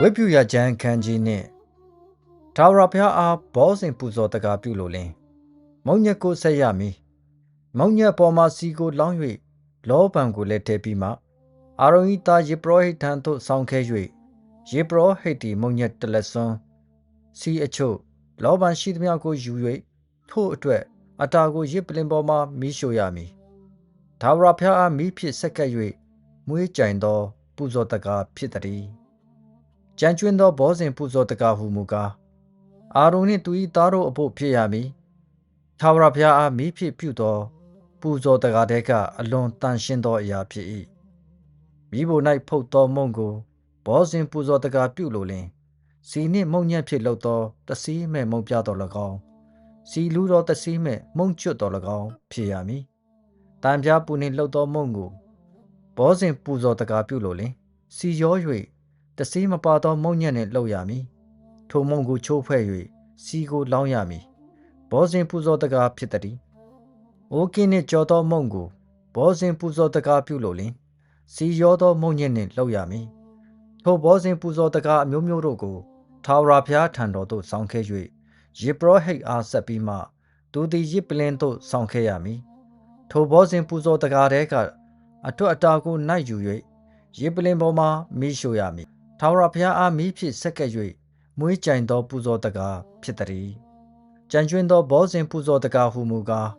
ဝိပုယကျမ်းခန်းကြီးနှင့်ထာဝရဘုရားအားဘောဇင်ပူဇော်တကားပြုလိုလင်မုံညက်ကိုဆက်ရမည်မုံညက်ပေါ်မှာစီကိုလောင်း၍လောပံကိုလည်းထည့်ပြီးမှအာရုံဤသားယေပရောဟိတ်ထံသို့ဆောင်ခဲ၍ယေပရောဟိတ်တီမုံညက်တလက်စွန်းစီအချို့လောပံရှိသမျှကိုယူ၍ထို့အတွက်အတာကိုရစ်ပလင်ပေါ်မှမီးရှို့ရမည်ထာဝရဘုရားအားမီးဖြစ်ဆက်ကပ်၍မွေးကြိုင်သော ပူဇော်တကားဖြစ်သည် ကြံကျွင်းသောဘောဇင်ပူဇော်တကားဟုမူကားအာရုံနှင့်သူ၏သားတို့အဖို့ဖြစ်ရမည်ထာဝရဘုရားအားမိဖြစ်ပြုသော ပူဇော်တကားတဲကအလွန်တန်ရှင်းသောအရာဖြစ်၏မိဘ၌ဖုတ်သောမုံကိုဘောဇင်ပူဇော်တကားပြုလိုလင်စီနှင့်မုံညက်ဖြစ်လောက်သောတစီမဲ့မုံပြတော်၎င်းစီလူသောတစီမဲ့မုံကျွတ်တော်၎င်းဖြစ်ရမည်တံပြားပူနှင့်လှုပ်သောမုံကိုဘောဇင်ပူဇော်တကားပြုလိုလင်စီရော၍ တစည်းမပါသောမုံညက်နှင့်လှုပ်ရမည်ထိုမုံကိုချိုးဖွဲ့၍စီကိုလောင်းရမည်ဘောဇင်ပူဇော်တကားဖြစ်သည်အိုးကင်းနှင့်ကြော်သောမုံကိုဘောဇင်ပူဇော်တကားပြုလို့လင်စီရောသောမုံညက်နှင့်လှုပ်ရမည်ထိုဘောဇင်ပူဇော်တကားအမျိုးမျိုးတို့ကိုထာဝရဘုရားထံတော်သို့ဆောင်ခဲ့၍ယေဘရဟိတ်အားဆက်ပြီးမှသူသည်ရစ်ပလင်သို့ဆောင်ခဲ့ရမည်ထိုဘောဇင်ပူဇော်တကားတဲကအထွတ်အတာကိုနိုင်ယူ၍ရေပလင်ပေါ်မှာမိရှို့ရမည် ထာဝရဘုရားအားမိဖြစ်ဆက်ကပ်၍မွေးကြိုင်သော ပူဇော်တကားဖြစ်သည်။ကြံကျွင်းသောဘောဇင်ပူဇော်တကားဟုမူကား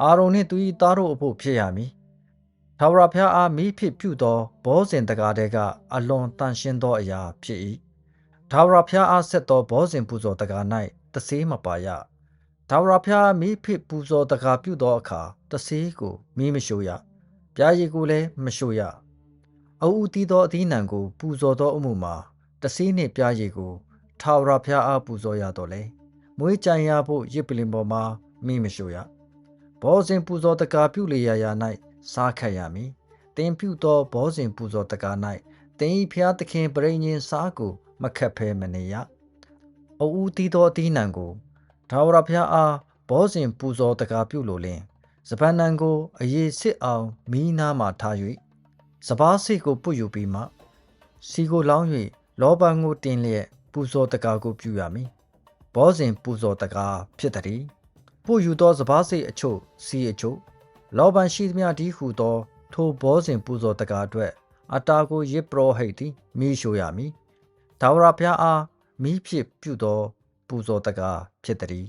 အာရုံနှင့်သူ၏သားတို့အဖို့ဖြစ်ရမည်။ထာဝရဘုရားအားမိဖြစ်ပြုသောဘောဇင်တကားတဲကအလွန်တန်ရှင်းသောအရာဖြစ်၏။ထာဝရဘုရားအားဆက်သောဘောဇင်ပူဇော်တကား၌တဆေးမပါရ။ထာဝရဘုရားမိဖြစ်ပူဇော်တကားပြုသောအခါတဆေးကိုမိမရှို့ရ။ပြားရည်ကိုလည်းမရှို့ရ။ အူအူတီးသောအသီးနှံကို ပူဇော်သောအမှုမှာတဆေးနှင့်ပြားရည်ကိုထာဝရဘုရားအားပူဇော်ရတော့လေမွေးကြံရဖို့ရစ်ပလင်ပေါ်မှာမိမရှို့ရဘောဇင်ပူဇော်တကာပြုလေရာရာ၌စားခတ်ရမည်တင်ပြုသောဘောဇင်ပူဇော်တကာ၌တင်ဤဖျားသခင်ပရိညင်စားကိုမခတ်ဖဲမနေရအူအူတီးသောအသီးနှံကိုထာဝရဘုရားအားဘောဇင်ပူဇော်တကာပြုလိုလင်စပန်နံကိုအရေးစစ်အောင်မီးနားမှထား၍ စပားစိတ်ကိုပုတ်ယူပြီးမှစီကိုလောင်း၍လောဘငိုတင်လျက်ပူဇော်တကာကိုပြုရမည်ဘောဇင်ပူဇော်တကာဖြစ်သည်ပုတ်ယူသောစပားစိတ်အချို့စီအချို့လောဘရှိသမျှဒီဟုသော ထိုဘောဇင်ပူဇော်တကာအတွက်အတာကိုရစ်ပရောဟိတ်သည်မိရှို့ရမည်ဒါဝရဘုရားအားမိဖြစ်ပြုသော ပူဇော်တကာဖြစ်သည်